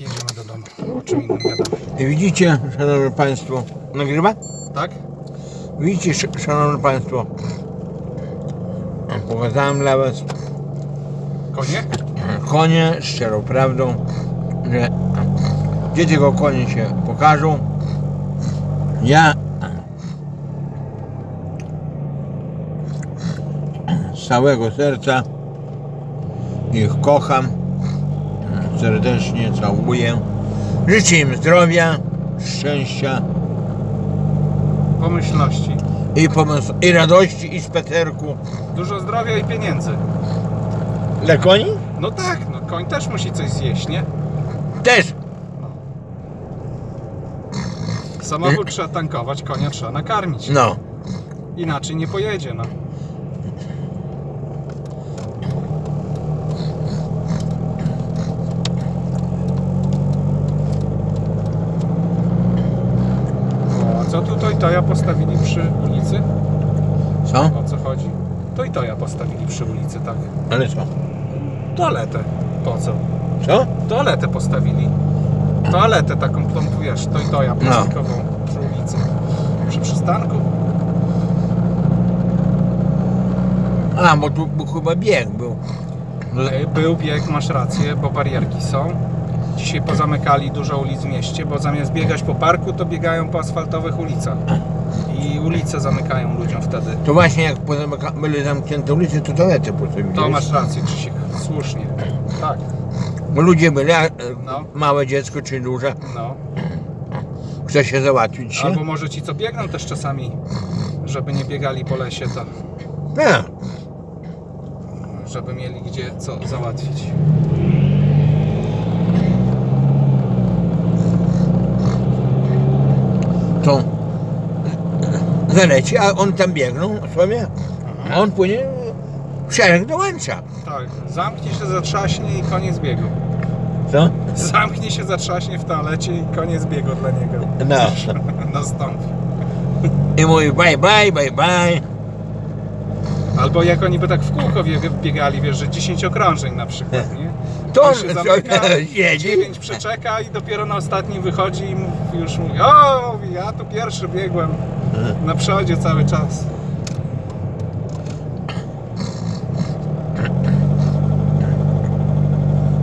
Jedziemy do domu. O czym innym gadamy. Widzicie, szanowni państwo, nagrywa? Tak? Widzicie, sz- szanowni państwo, pokazałem dla was Konie? konie z szczerą prawdą, że gdzie tylko konie się pokażą, ja z całego serca ich kocham, serdecznie całuję, życzę im zdrowia, szczęścia Pomyślności. i pomysłu, i radości, i speterku. Dużo zdrowia i pieniędzy. Dla koni? No tak, no koń też musi coś zjeść, nie? Też. Samochód trzeba tankować, konia trzeba nakarmić. No. Inaczej nie pojedzie, no. O, a co tu to i to ja postawili przy ulicy? Co? O co chodzi? To i to ja postawili przy ulicy, tak. Ale co? Toaletę. Po co? Co? Toaletę postawili. Toaletę taką, tą tu wiesz, to i to ja plastikową przy ulicy. Przy przystanku. A, bo tu bo chyba bieg był. E, Był bieg, masz rację, bo barierki są. Dzisiaj pozamykali dużo ulic w mieście, bo zamiast biegać po parku, to biegają po asfaltowych ulicach. I ulice zamykają ludziom wtedy. To właśnie jak pozamyka- były zamknięte ulice, to toalety postawili. To masz rację, Krzysiek, słusznie. Tak, Bo ludzie byli, a, e, No. małe dziecko czy duże, no. chce się załatwić się. Albo może ci, co biegną też czasami, żeby nie biegali po lesie, to Tak. żeby mieli gdzie co załatwić. To zaleci, a on tam biegną sobie, a on płynie szereg dołącza. Tak, zamknij się, zatrzaśnie i koniec biegu. Co? Zamknij się, zatrzaśnie w toalecie i koniec biegu dla niego. No. Nastąpi. I mówi bye bye, bye bye. Albo jak oni by tak w kółko biegali, wiesz, że 10 okrążeń na przykład, nie? To On się zamyka, siedzi. 9 przeczeka i dopiero na ostatnim wychodzi i już mówi, o, mówi, ja tu pierwszy biegłem na przodzie cały czas.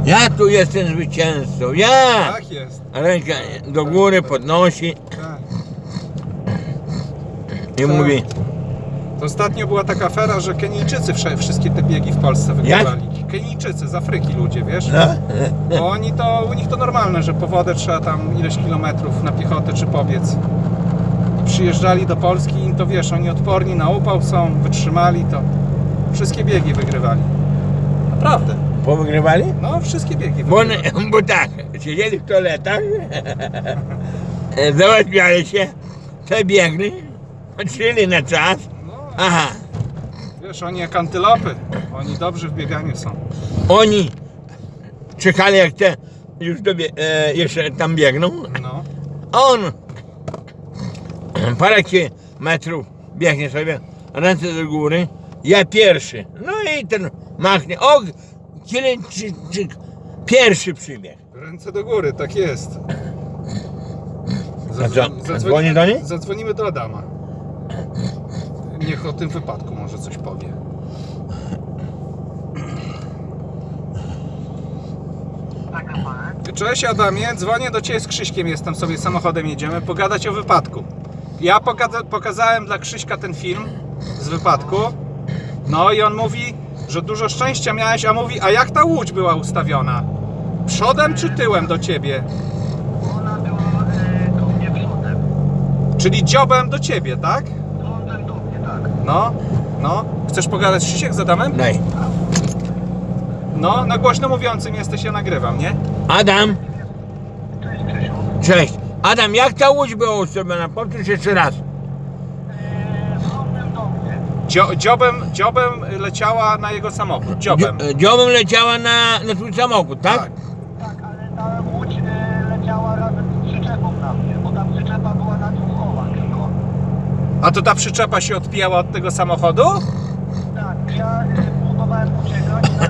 Ja tu jestem zwycięzcą, ja! Tak jest. Rękę do góry podnosi Tak. i mówi To ostatnio była taka afera, że Kenijczycy wsze- wszystkie te biegi w Polsce wygrywali. Kenijczycy z Afryki ludzie, wiesz? no, Bo oni to, u nich to normalne, że po wodę trzeba tam ileś kilometrów na piechotę czy pobiec. Przyjeżdżali do Polski i to wiesz, oni odporni na upał są, wytrzymali to. Wszystkie biegi wygrywali. Naprawdę. powygrywali? No, wszystkie biegi Bo, wygrywali. bo tak, siedzieli w toaletach, załatwiali się, te biegli, patrzyli na czas, No, aha, wiesz, oni jak antylopy. Oni dobrzy w bieganiu są. oni czekali jak te już dobie, e, jeszcze tam biegną, No. a on parę metrów biegnie sobie, ręce do góry, ja pierwszy, no i ten machnie, o, pierwszy przybiegł. Ręce do góry, tak jest. A co, dzwoni do niej? Zadzwonimy do Adama. Niech o tym wypadku może coś powie. Cześć Adamie, dzwonię do Ciebie z Krzyśkiem, jestem sobie samochodem, jedziemy pogadać o wypadku. Ja pokaza pokazałem dla Krzyśka ten film z wypadku. No i on mówi, że dużo szczęścia miałeś, a mówi, a jak ta łódź była ustawiona? Przodem czy tyłem do Ciebie? Ona była e, do mnie przodem. Czyli dziobem do Ciebie, tak? Przodem do mnie, tak. No, no. Chcesz pogadać z Krzysiek z Adamem? Daj. No, na głośno mówiącym jesteś, ja nagrywam, nie? Adam, Cześć Krzysiu. cześć. Adam, jak ta łódź była ustawiona? Powtórz jeszcze raz. E, mnie. Dzio, dziobem, dziobem leciała na jego samochód, dziobem. Dzio- Dziobem leciała na, na twój samochód, tak? Tak. Tak, ale ta łódź e, leciała razem z przyczepą na mnie, bo ta przyczepa była na dwóch kołach tylko. A to ta przyczepa się odpijała od tego samochodu? Tak, ja e, próbowałem uciekać, ale,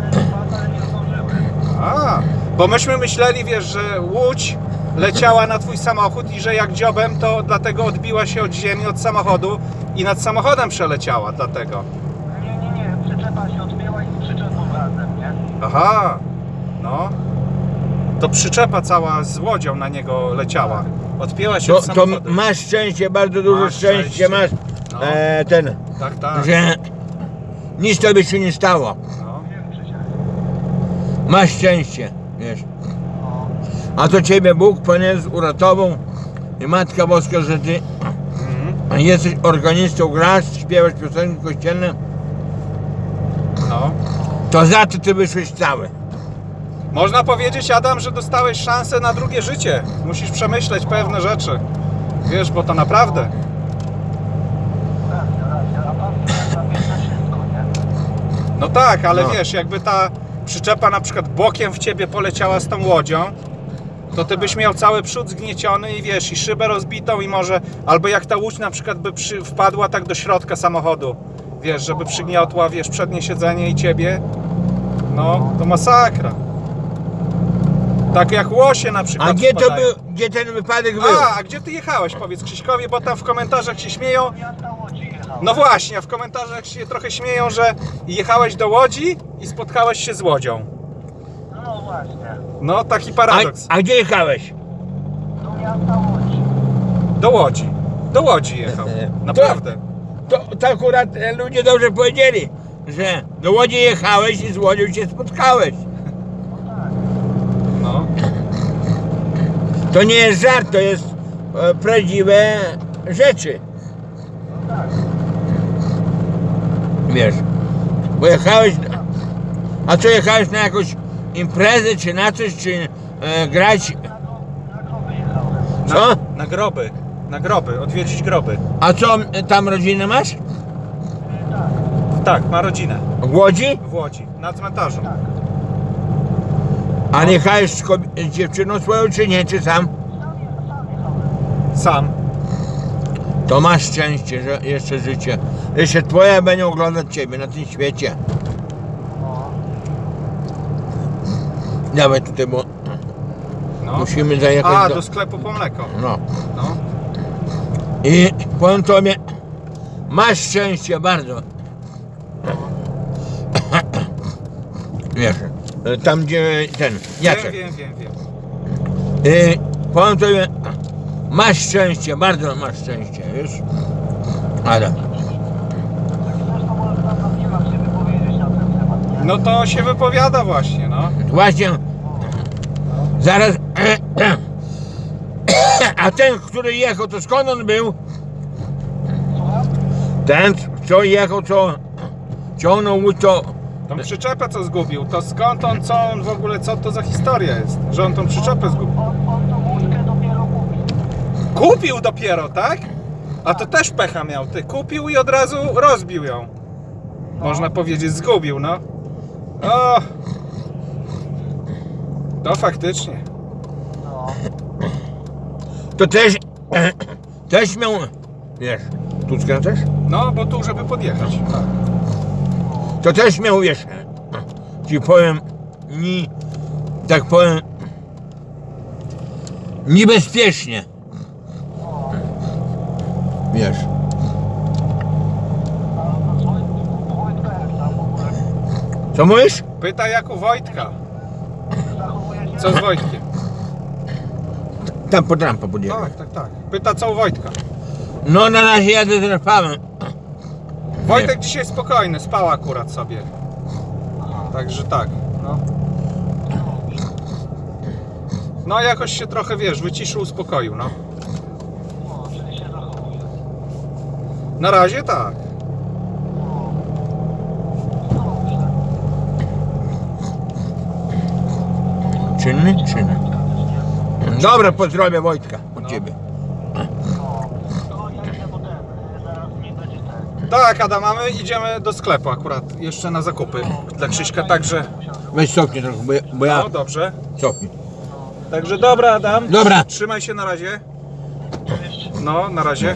ale nie zdążyłem. A, Bo myśmy myśleli, wiesz, że łódź leciała na twój samochód i że jak dziobem, to dlatego odbiła się od ziemi, od samochodu i nad samochodem przeleciała, dlatego. Nie, nie, nie, przyczepa się odbiła i z przyczepą razem, nie? Aha, no. To przyczepa cała z łodzią na niego leciała. Odpięła się To, od to samochodu. masz szczęście, bardzo dużo Masz szczęścia szczęście. masz, No. e, ten, Tak, tak. że nic tobie się nie stało. No. Masz szczęście, wiesz. A to ciebie Bóg poniósł, uratował i Matka Boska, że ty Mhm. jesteś organistą, grasz, śpiewasz piosenki kościelne, no. to za to ty wyszłeś cały. Można powiedzieć, Adam, że dostałeś szansę na drugie życie. Musisz przemyśleć pewne rzeczy. Wiesz, bo to naprawdę. No tak, ale No. wiesz, jakby ta przyczepa na przykład bokiem w ciebie poleciała z tą łodzią, to ty byś miał cały przód zgnieciony i wiesz, i szybę rozbitą i może, albo jak ta łódź na przykład by przy, wpadła tak do środka samochodu, wiesz, żeby przygniotła, wiesz, przednie siedzenie i ciebie, no, to masakra. Tak jak łosie na przykład A gdzie to wpadają. był, gdzie ten wypadek był? A, a gdzie ty jechałeś, powiedz Krzyśkowi, bo tam w komentarzach się śmieją, no właśnie, a w komentarzach się trochę śmieją, że jechałeś do Łodzi i spotkałeś się z Łodzią. No właśnie. No, taki A, paradoks. a gdzie jechałeś? Do miasta Łodzi. Do Łodzi. Do Łodzi jechał. Naprawdę. To, to akurat e, ludzie dobrze powiedzieli, że do Łodzi jechałeś i z Łodzią się spotkałeś. No tak. No. To nie jest żart, to jest e, prawdziwe rzeczy. No tak. Wiesz, bo jechałeś, a co jechałeś na jakąś imprezę, czy na coś, czy e, grać, Na, gro, na. Na, Co? Na groby. Na groby, odwiedzić groby. a co e, tam rodzinę masz? Tak, Tak, ma rodzinę. W Łodzi? W Łodzi. Na cmentarzu. tak. A nie jechałeś z, z dziewczyną swoją, czy nie, czy sam? Sam. To masz szczęście, że jeszcze życie. Jeszcze twoje będą oglądać ciebie na tym świecie. Dawaj tutaj, bo No. musimy zajechać A, do... sklepu po mleko. No. No. I powiem tobie, masz szczęście bardzo. Wiesz, tam gdzie ten, Wiem, Jacek. wiem, wiem, wiem. I powiem tobie, masz szczęście, bardzo masz szczęście, wiesz? Nie? No to się wypowiada właśnie, no. właśnie, zaraz, a ten, który jechał, to skąd on był? Ten, co jechał, co ciągnął łódź, to Tą przyczepę co zgubił, to skąd on, co on w ogóle, co to za historia jest? Że on tą przyczepę zgubił. On, on tą łódkę dopiero kupił. Kupił dopiero, tak? A to też pecha miał, ty. Kupił i od razu rozbił ją. Można powiedzieć, zgubił, no. O! To faktycznie. No. To też, też miał, wiesz, tu skręcasz? No, bo tu, żeby podjechać. To też miał, wiesz, ci powiem, ni, tak powiem, niebezpiecznie, no. wiesz. No Co mówisz? Pyta jak u Wojtka. Co z Wojtkiem? Tam pod rampę podjechał. Tak, tak, tak. Pyta co u Wojtka. No na razie jadę z Rafałem. Wojtek dzisiaj spokojny, spał akurat sobie. Także tak, no. No jakoś się trochę, wiesz, wyciszył, uspokoił, no. No, czyli się zachowuje. Na razie tak. No. No, myślę. Czynny. Też nie. Dobra, pozdrowię Wojtka od No. ciebie. Tak, Adam, a my idziemy do sklepu akurat, jeszcze na zakupy dla Krzyśka, także... Weź cofnij trochę, bo ja, bo ja No, dobrze. cofnij. Także dobra, Adam. Dobra. Trzymaj się na razie. Cześć. No, na razie.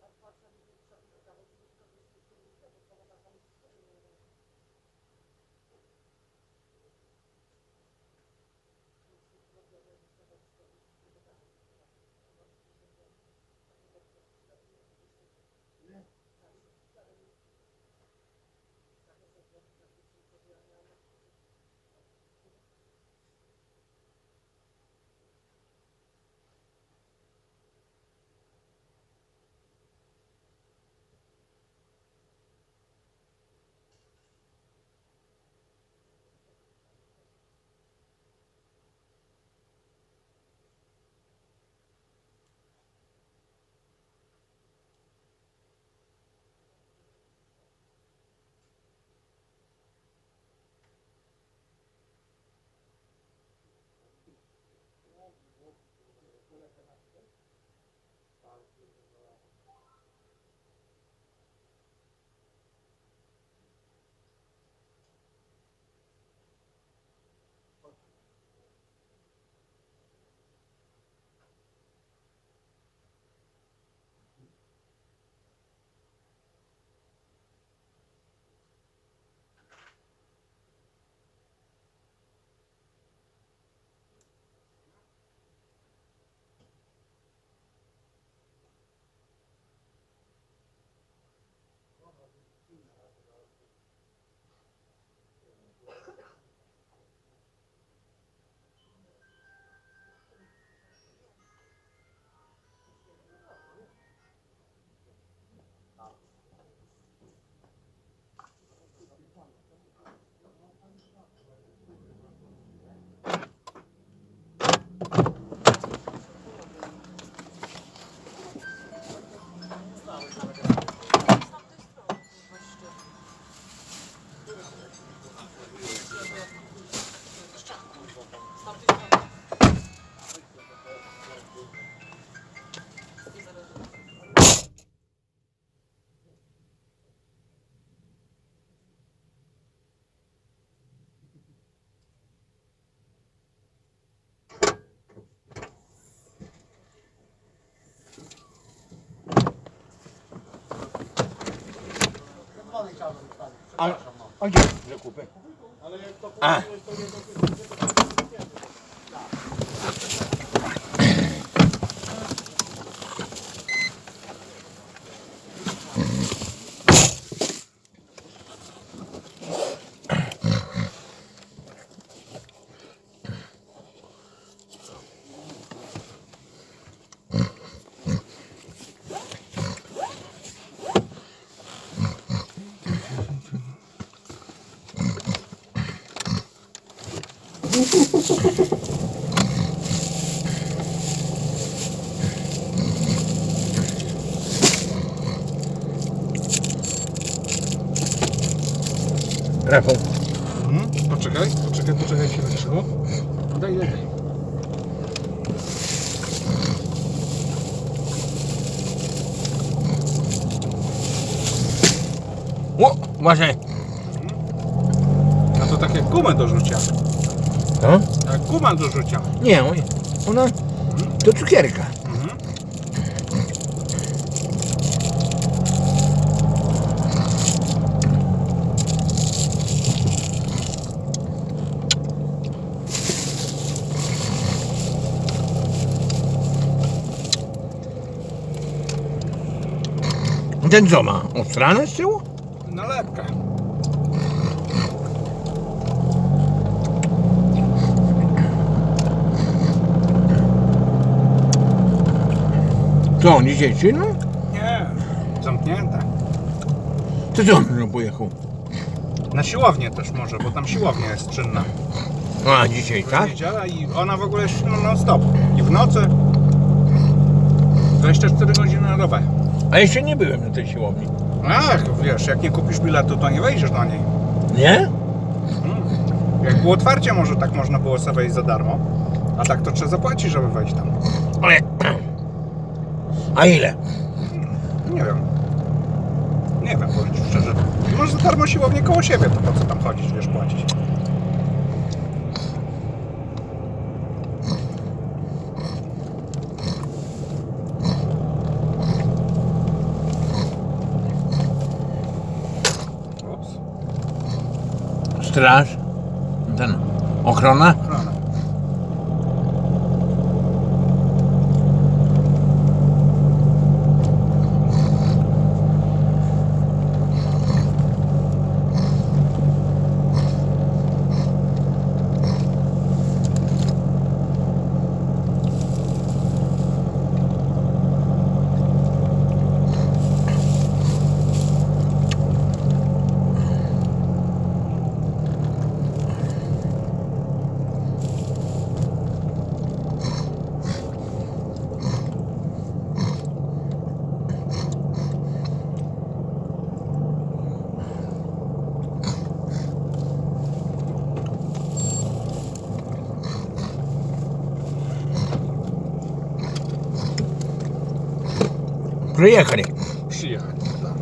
Ja mówię, ja informuję, bo mogę wysłać, ale to A, a gdzie zakupy? A. Rafał, Mhm. Poczekaj, poczekaj, poczekaj się wyszło. Daj, daj, daj. o, uważaj. A to tak jak gumę do rzucia. No? Jak guma do rzucia. Nie, ona to cukierka. Mhm. Ten co ma? Ostranę z tyłu? Nalepka. Co on dzisiaj czynny? Nie, zamknięte. To co on no, pojechał? Na siłownię też może, bo tam siłownia jest czynna. A, dzisiaj tak? niedzielę i ona w ogóle jest non stop. I w nocy 24 godziny na dobę. A jeszcze nie byłem na tej siłowni. Ach, wiesz, jak nie kupisz biletu, to nie wejdziesz do niej. Nie? Mm. Jak było otwarcie, może tak można było sobie wejść za darmo. A tak to trzeba zapłacić, żeby wejść tam. Ale... A ile? Nie wiem. Nie wiem, powiem szczerze. Może za darmo siłownię koło siebie, to po co tam chodzić, wiesz, płacić. Straż? Ten... Ochrona? ochrona. Приехали. Przyjechać. tak.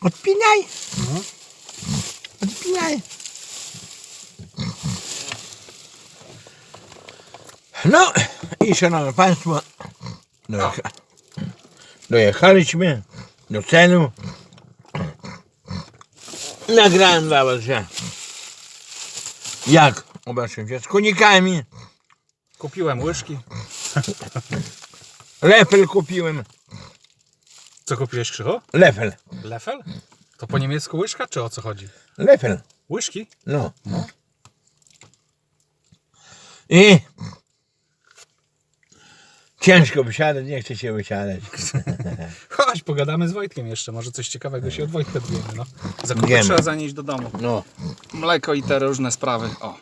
Odpinaj. Mhm. Odpinaj. No i szanowni Państwo, dojecha, dojechaliśmy do celu. Nagrałem dla Was, że jak obeszłem się z konikami, Kupiłem łyżki. lefel kupiłem, Co kupiłeś, Krzycho? lefel, Lefel? To po niemiecku łyżka, czy o co chodzi? lefel, Łyżki? no. I ciężko wysiadać, nie chce się wysiadać. Chodź, pogadamy z Wojtkiem jeszcze, może coś ciekawego się od Wojtka dowiemy, no. Zakupy Idziemy. trzeba zanieść do domu. No. Mleko i te różne sprawy. O.